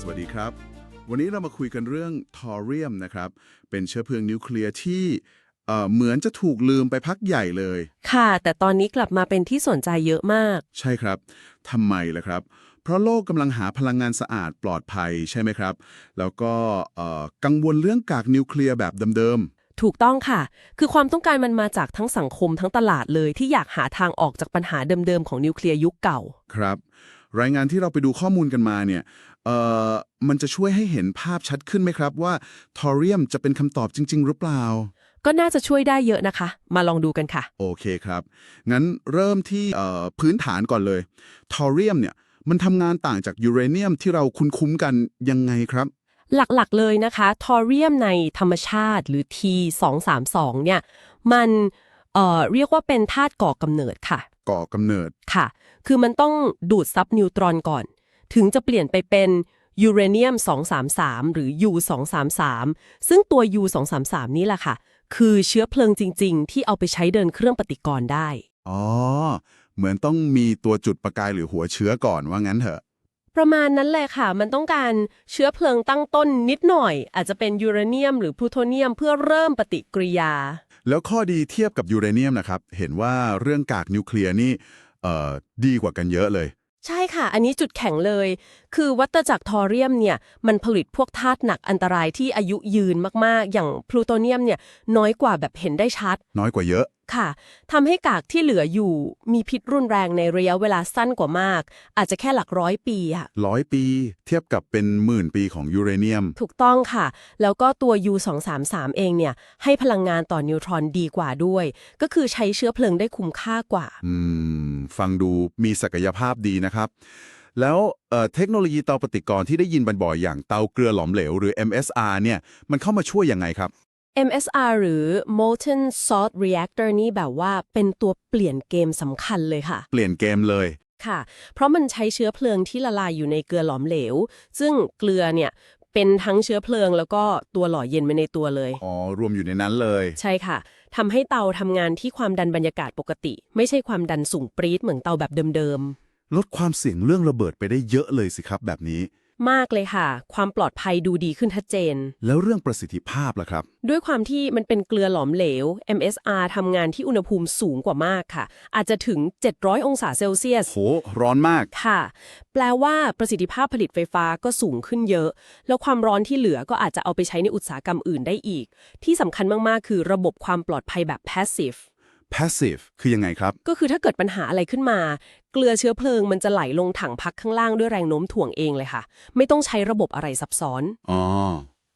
สวัสดีครับ วันนี้เรามาคุยกันเรื่องทอเรียมนะครับ เป็นเชื้อเพลิงนิวเคลียร์ที่เอ่อเหมือนจะถูกลืมไปพักใหญ่เลย ค่ะ แต่ตอนนี้กลับมาเป็นที่สนใจเยอะมาก ใช่ครับทำไมล่ะครับ เพราะโลกกำลังหาพลังงานสะอาดปลอดภัยใช่ไหมครับ แล้วก็เอ่อกังวลเรื่องกากนิวเคลียร์แบบเดิมถูกต้องค่ะ คือความต้องการมันมาจากทั้งสังคมทั้งตลาดเลยที่อยากหาทางออกจากปัญหาเดิมๆของนิวเคลียร์ยุคเก่าๆครับ รายงานที่เราไปดูข้อมูลกันมาเนี่ยเอ่อมันจะช่วยให้เห็นภาพชัดขึ้นไหมครับว่าทอเรียมจะเป็นคำตอบจริง ๆ หรือเปล่า ก็น่าจะช่วยได้เยอะนะคะ มาลองดูกันค่ะ โอเคครับ งั้นเริ่มที่เอ่อพื้นฐานก่อนเลยทอเรียมเนี่ยมันทำงานต่างจากยูเรเนียมที่เราคุ้นคุ้นๆกันยังไงครับ หลักๆเลยนะคะ ทอเรียมในธรรมชาติหรือ T232 เนี่ยมันเอ่อเรียกว่าเป็นธาตุก่อกำเนิดค่ะ ก่อกำเนิด ค่ะ คือมันต้องดูดซับนิวตรอนก่อน ถึงจะเปลี่ยนไปเป็นยูเรเนียม 233 หรือ U233 ซึ่งตัว U233 นี้แหละค่ะ คือเชื้อเพลิงจริง ๆ ที่เอาไปใช้เดินเครื่องปฏิกรณ์ได้ อ๋อ เหมือนต้องมีตัวจุดประกายหรือหัวเชื้อก่อนว่างั้นเถอะ ประมาณนั้นเลยค่ะ มันต้องการเชื้อเพลิงตั้งต้นนิดหน่อย อาจจะเป็นยูเรเนียม หรือพลูโทเนียมเพื่อเริ่มปฏิกิริยา แล้วข้อดีเทียบกับยูเรเนียมนะครับ เห็นว่าเรื่องกากนิวเคลียร์นี่เอ่อดีกว่ากันเยอะเลย ใช่ค่ะ อันนี้จุดแข็งเลย คือวัตจักรทอเรียมเนี่ย มันผลิตพวกธาตุหนักอันตรายที่อายุยืนมากๆ อย่างพลูโตเนียมเนี่ยน้อยกว่าแบบเห็นได้ชัด น้อยกว่าเยอะ ค่ะทำให้กากที่เหลืออยู่ มีพิษรุนแรงในระยะเวลาสั้นกว่ามาก อาจจะแค่หลักร้อยปีอะร้อยปี เทียบกับเป็นหมื่นปีของยูเรเนียม ถูกต้องค่ะ แล้วก็ตัว U233 เองเนี่ย ให้พลังงานต่อนิวตรอนดีกว่าด้วย ก็คือใช้เชื้อเพลิงได้คุ้มค่ากว่า อืม ฟังดูมีศักยภาพดีนะครับ แล้วเอ่อเทคโนโลยีเตาปฏิกรณ์ที่ได้ยินบ่อยๆอย่างเตาเกลือหลอมเหลวหรือ MSR เนี่ยมันเข้ามาช่วยยังไงครับ MSR หรือ Molten Salt Reactor นี่แบบว่าเป็นตัวเปลี่ยนเกมสำคัญเลยค่ะ เปลี่ยนเกมเลยค่ะ เพราะมันใช้เชื้อเพลิงที่ละลายอยู่ในเกลือหลอมเหลว ซึ่งเกลือเนี่ยเป็นทั้งเชื้อเพลิงแล้วก็ตัวหล่อเย็นไปในตัวเลย อ๋อ รวมอยู่ในนั้นเลย ใช่ค่ะ ทำให้เตาทำงานที่ความดันบรรยากาศปกติ ไม่ใช่ความดันสูงปรี๊ดเหมือนเตาแบบเดิมลดความเสี่ยงเรื่องระเบิดไปได้เยอะเลยสิครับแบบนี้ๆ มากเลยค่ะ ความปลอดภัยดูดีขึ้นชัดเจน แล้วเรื่องประสิทธิภาพล่ะครับ ด้วยความที่มันเป็นเกลือหลอมเหลว MSR ทำงานที่อุณหภูมิสูงกว่ามากค่ะ อาจจะถึง 700 องศาเซลเซียสโหร้อนมากค่ะ แปลว่าประสิทธิภาพผลิตไฟฟ้าก็สูงขึ้นเยอะ แล้วความร้อนที่เหลือก็อาจจะเอาไปใช้ในอุตสาหกรรมอื่นได้อีก ที่สำคัญมากๆ คือระบบความปลอดภัยแบบ passive passive คือยังไงครับ ก็คือถ้าเกิดปัญหาอะไรขึ้นมา เกลือเชื้อเพลิงมันจะไหลลงถังพักข้างล่างด้วยแรงโน้มถ่วงเองเลยค่ะ ไม่ต้องใช้ระบบอะไรซับซ้อน อ๋อ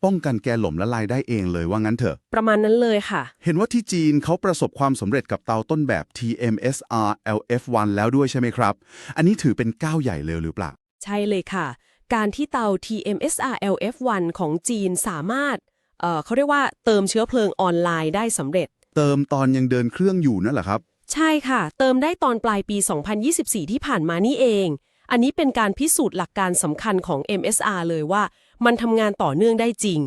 ป้องกันแกนหล่มละลายได้เองเลยว่างั้นเถอะ ประมาณนั้นเลยค่ะ เห็นว่าที่จีนเขาประสบความสำเร็จกับเตาต้นแบบ TMSR LF1 แล้วด้วยใช่ไหมครับ อันนี้ถือเป็นก้าวใหญ่เลยหรือเปล่า ใช่เลยค่ะ การที่เตา TMSR LF1 ของจีนสามารถเอ่อเขาเรียกว่าเติมเชื้อเพลิงออนไลน์ได้สำเร็จ เติมตอนยังเดินเครื่องอยู่นั่นแหละครับ ใช่ค่ะ เติมได้ตอนปลายปี 2024 ที่ผ่านมานี่เอง อันนี้เป็นการพิสูจน์หลักการสำคัญของ MSR เลยว่า มันทำงานต่อเนื่องได้จริง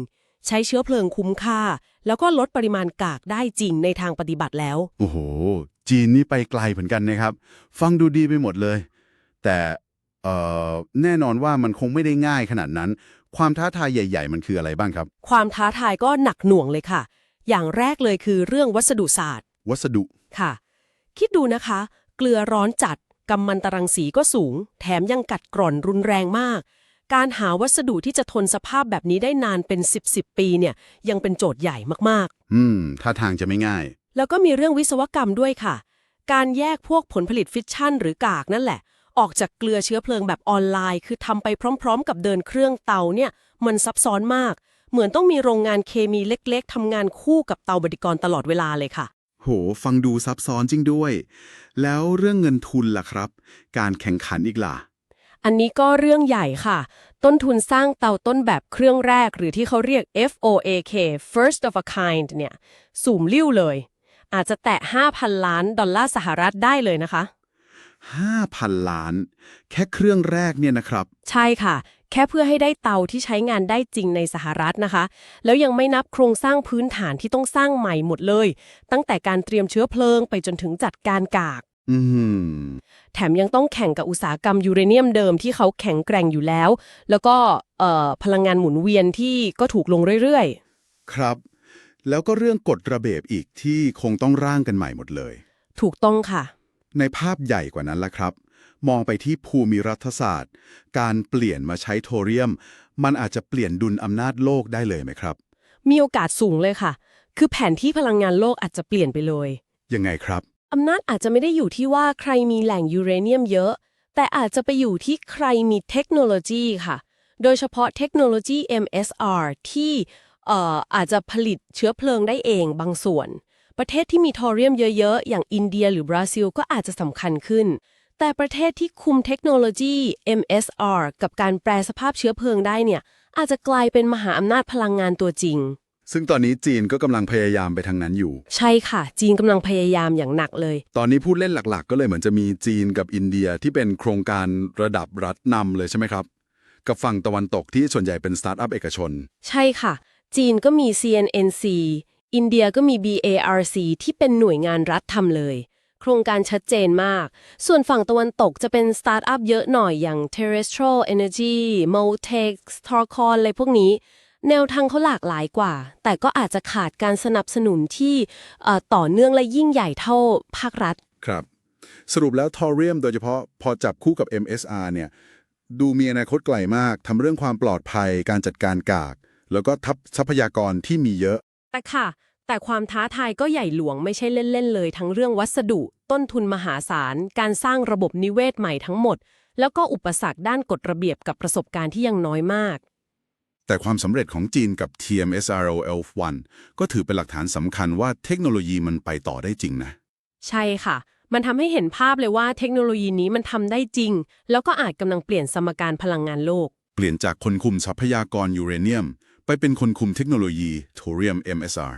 ใช้เชื้อเพลิงคุ้มค่า แล้วก็ลดปริมาณกากได้จริงในทางปฏิบัติแล้ว โอ้โห จีนนี่ไปไกลเหมือนกันนะครับ ฟังดูดีไปหมดเลย แต่เอ่อแน่นอนว่ามันคงไม่ได้ง่ายขนาดนั้น ความท้าทายใหญ่ ๆ มันคืออะไรบ้างครับ ความท้าทายก็หนักหน่วงเลยค่ะ อย่างแรกเลยคือเรื่องวัสดุศาสตร์ วัสดุค่ะ คิดดูนะคะ เกลือร้อนจัดกำมันตรังสีก็สูง แถมยังกัดกร่อนรุนแรงมาก การหาวัสดุที่จะทนสภาพแบบนี้ได้นานเป็น 10 10ปีเนี่ย ยังเป็นโจทย์ใหญ่มากอืมท่าทางจะไม่ง่ายๆแล้วก็มีเรื่องวิศวกรรมด้วยค่ะ การแยกพวกผลผลิตฟิชชั่น หรือกากนั่นแหละ ออกจากเกลือเชื้อเพลิงแบบออนไลน์ คือทำไปพร้อม ๆ กับเดินเครื่องเตาเนี่ย มันซับซ้อนมาก เหมือนต้องมีโรงงานเคมีเล็กๆทำงานคู่กับเตาบดิกรตลอดเวลาเลยค่ะ โห ฟังดูซับซ้อนจริงด้วย แล้วเรื่องเงินทุนล่ะครับ การแข่งขันอีกล่ะ อันนี้ก็เรื่องใหญ่ค่ะ ต้นทุนสร้างเตาต้นแบบเครื่องแรก หรือที่เขาเรียก FOAK first of a kind เนี่ย สูงลิ่วเลย อาจจะแตะ 5,000 ล้านดอลลาร์สหรัฐได้เลยนะคะ5,000 ล้าน แค่เครื่องแรกเนี่ยนะครับ ใช่ค่ะ แค่เพื่อให้ได้เตาที่ใช้งานได้จริงในสหรัฐนะคะ แล้วยังไม่นับโครงสร้างพื้นฐานที่ต้องสร้างใหม่หมดเลย ตั้งแต่การเตรียมเชื้อเพลิงไปจนถึงจัดการกากอืมแถมยังต้องแข่งกับอุตสาหกรรมยูเรเนียมเดิมที่เขาแข็งแกร่งอยู่แล้ว แล้วก็เอ่อพลังงานหมุนเวียนที่ก็ถูกลงเรื่อยครับ แล้วก็เรื่องกฎระเบียบอีกที่คงต้องร่างกันใหม่หมดเลยๆถูกต้องค่ะ ในภาพใหญ่กว่านั้นละครับ มองไปที่ภูมิรัฐศาสตร์ การเปลี่ยนมาใช้โทเรียม มันอาจจะเปลี่ยนดุลอำนาจโลกได้เลยไหมครับ มีโอกาสสูงเลยค่ะ คือแผนที่พลังงานโลกอาจจะเปลี่ยนไปเลย ยังไงครับ อำนาจอาจจะไม่ได้อยู่ที่ว่าใครมีแหล่งยูเรเนียมเยอะ แต่อาจจะไปอยู่ที่ใครมีเทคโนโลยีค่ะ โดยเฉพาะเทคโนโลยี MSR ที่เอ่ออาจจะผลิตเชื้อเพลิงได้เองบางส่วน ประเทศที่มีทอเรียมเยอะ ๆ อย่างอินเดียหรือบราซิลก็อาจจะสำคัญขึ้น แต่ประเทศที่คุมเทคโนโลยี MSR กับการแปรสภาพเชื้อเพลิงได้เนี่ย อาจจะกลายเป็นมหาอำนาจพลังงานตัวจริง ซึ่งตอนนี้จีนก็กำลังพยายามไปทางนั้นอยู่ ใช่ค่ะ จีนกำลังพยายามอย่างหนักเลย ตอนนี้พูดเล่นหลักๆ ก็เลยเหมือนจะมีจีนกับอินเดียที่เป็นโครงการระดับรัฐนำเลยใช่ไหมครับ กับฝั่งตะวันตกที่ส่วนใหญ่เป็นสตาร์ทอัพเอกชน ใช่ค่ะ จีนก็มี CNNC อินเดียก็มี BARC ที่เป็นหน่วยงานรัฐทำเลยโครงการชัดเจนมาก ส่วนฝั่งตะวันตกจะเป็นสตาร์ทอัพเยอะหน่อยอย่าง Terrestrial Energy Motex Torcon อะไรพวกนี้ แนวทางเขาหลากหลายกว่า แต่ก็อาจจะขาดการสนับสนุนที่เอ่อต่อเนื่องและยิ่งใหญ่เท่าภาครัฐ ครับ สรุปแล้วทอเรียมโดยเฉพาะพอจับคู่กับ MSR เนี่ยดูมีอนาคตไกลมากทำเรื่องความปลอดภัยการจัดการกาก แล้วก็ทัพทรัพยากรที่มีเยอะ แต่ค่ะ แต่ความท้าทายก็ใหญ่หลวงไม่ใช่เล่นๆเลย ทั้งเรื่องวัสดุ ต้นทุนมหาศาล การสร้างระบบนิเวศใหม่ทั้งหมด แล้วก็อุปสรรคด้านกฎระเบียบกับประสบการณ์ที่ยังน้อยมาก แต่ความสำเร็จของจีนกับ TMSROL1 ก็ถือเป็นหลักฐานสำคัญว่าเทคโนโลยีมันไปต่อได้จริงนะ ใช่ค่ะ มันทำให้เห็นภาพเลยว่าเทคโนโลยีนี้มันทำได้จริง แล้วก็อาจกำลังเปลี่ยนสมการพลังงานโลก เปลี่ยนจากคนคุมทรัพยากรยูเรเนียม ไปเป็นคนคุมเทคโนโลยีโทเรียม MSR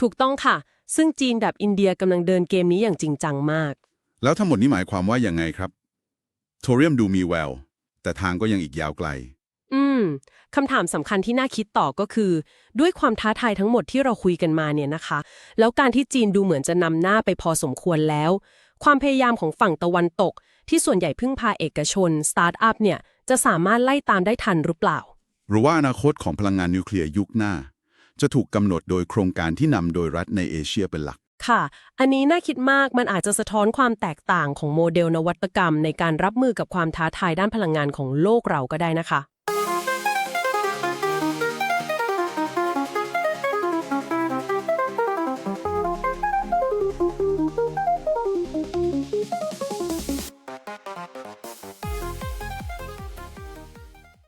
ถูกต้องค่ะ ซึ่งจีนกับอินเดียกำลังเดินเกมนี้อย่างจริงจังมาก แล้วทั้งหมดนี้หมายความว่าอย่างไงครับ โทเรียมดูมีแวว แต่ทางก็ยังอีกยาวไกล อืมคำถามสำคัญที่น่าคิดต่อก็คือ ด้วยความท้าทายทั้งหมดที่เราคุยกันมาเนี่ยนะคะ แล้วการที่จีนดูเหมือนจะนำหน้าไปพอสมควรแล้ว ความพยายามของฝั่งตะวันตก ที่ส่วนใหญ่พึ่งพาเอกชนสตาร์ทอัพเนี่ยจะสามารถไล่ตามได้ทันหรือเปล่า หรือว่าอนาคตของพลังงานนิวเคลียร์ยุคหน้า จะถูกกำหนดโดยโครงการที่นำโดยรัฐในเอเชียเป็นหลัก ค่ะ อันนี้น่าคิดมากมันอาจจะสะท้อนความแตกต่างของโมเดลนวัตกรรม ในการรับมือกับความท้าทายด้านพลังงานของโลกเราก็ได้นะคะ